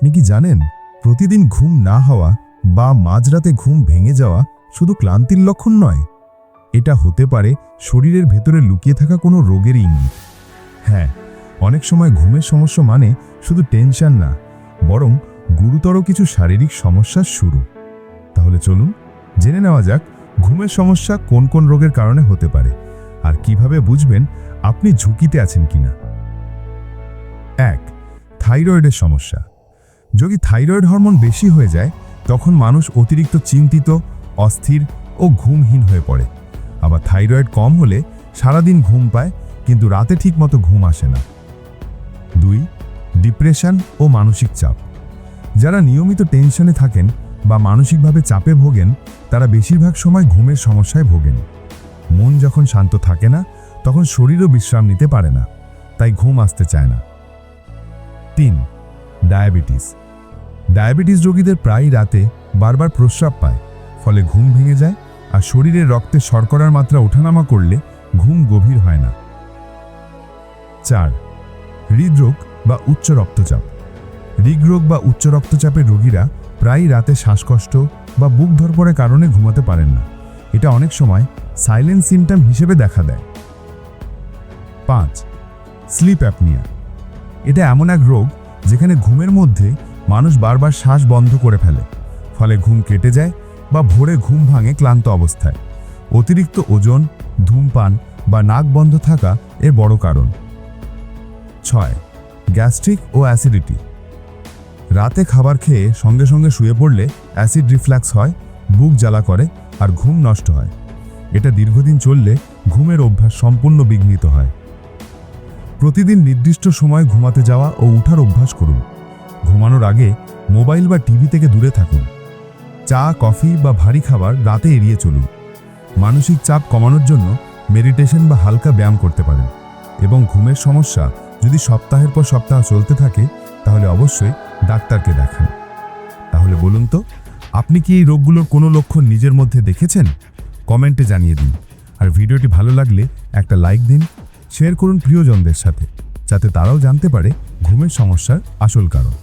আপনি কি জানেন, প্রতিদিন ঘুম না হওয়া বা মাঝরাতে ঘুম ভেঙে যাওয়া শুধু ক্লান্তির লক্ষণ নয়? এটা হতে পারে শরীরের ভেতরে লুকিয়ে থাকা কোনো রোগের ইঙ্গিত। হ্যাঁ অনেক সময় ঘুমের সমস্যা মানে শুধু টেনশন না, বরং গুরুতর কিছু শারীরিক সমস্যার শুরু। তাহলে চলুন, জেনে নেওয়া যাক ঘুমের সমস্যা কোন কোন রোগের কারণে হতে পারে, আর কীভাবে বুঝবেন আপনি ঝুঁকিতে আছেন কিনা। এক, থাইরয়েডের সমস্যা। যদি থাইরয়েড হরমোন বেশি হয়ে যায়, তখন মানুষ অতিরিক্ত চিন্তিত, অস্থির ও ঘুমহীন হয়ে পড়ে। আবার থাইরয়েড কম হলে সারাদিন ঘুম পায়, কিন্তু রাতে ঠিকমতো ঘুম আসে না। দুই, ডিপ্রেশন ও মানসিক চাপ। যারা নিয়মিত টেনশনে থাকেন বা মানসিকভাবে চাপে ভোগেন, তারা বেশিরভাগ সময় ঘুমের সমস্যায় ভোগেন। মন যখন শান্ত থাকে না, তখন শরীরও বিশ্রাম নিতে পারে না, তাই ঘুম আসতে চায় না। তিন, ডায়াবেটিস। ডায়াবেটিস রোগীদের প্রায় রাতে বারবার প্রস্রাব পায়, ফলে ঘুম ভেঙে যায় আর শরীরে রক্তে শর্করার মাত্রা ওঠানামা করলে ঘুম গভীর হয় না। চার, হৃদরোগ বা উচ্চ রক্তচাপ। হৃদরোগ বা উচ্চ রক্তচাপের রোগীরা প্রায়ই রাতে শ্বাসকষ্ট বা বুক ধরপড়ের কারণে ঘুমাতে পারেন না। এটা অনেক সময় সাইলেন্ট সিমটম হিসেবে দেখা দেয়। পাঁচ, স্লিপ অ্যাপনিয়া। এটা এমন এক রোগ যেখানে ঘুমের মধ্যে মানুষ বারবার শ্বাস বন্ধ করে ফেলে, ফলে ঘুম কেটে যায় বা ভোরে ঘুম ভাঙে ক্লান্ত অবস্থায়। অতিরিক্ত ওজন, ধূমপান বা নাক বন্ধ থাকা এর বড় কারণ। ছয়, গ্যাস্ট্রিক ও অ্যাসিডিটি। রাতে খাবার খেয়ে সঙ্গে সঙ্গে শুয়ে পড়লে অ্যাসিড রিফ্ল্যাক্স হয়, বুক জ্বালা করে আর ঘুম নষ্ট হয়। এটা দীর্ঘদিন চললে ঘুমের অভ্যাস সম্পূর্ণ বিঘ্নিত হয়। প্রতিদিন নির্দিষ্ট সময় ঘুমাতে যাওয়া ও উঠার অভ্যাস করুন। ঘুমানোর আগে মোবাইল বা টিভি থেকে দূরে থাকুন। চা, কফি বা ভারী খাবার রাতে এড়িয়ে চলুন। মানসিক চাপ কমানোর জন্য মেডিটেশন বা হালকা ব্যায়াম করতে পারেন এবং ঘুমের সমস্যা যদি সপ্তাহের পর সপ্তাহ চলতে থাকে, তাহলে অবশ্যই ডাক্তারকে দেখান। তাহলে বলুন তো, আপনি কি এই রোগগুলোর কোনো লক্ষণ নিজের মধ্যে দেখেছেন? কমেন্টে জানিয়ে দিন। আর ভিডিওটি ভালো লাগলে একটা লাইক দিন, শেয়ার করুন প্রিয়জনদের সাথে, যাতে তারাও জানতে পারে ঘুমের সমস্যার আসল কারণ।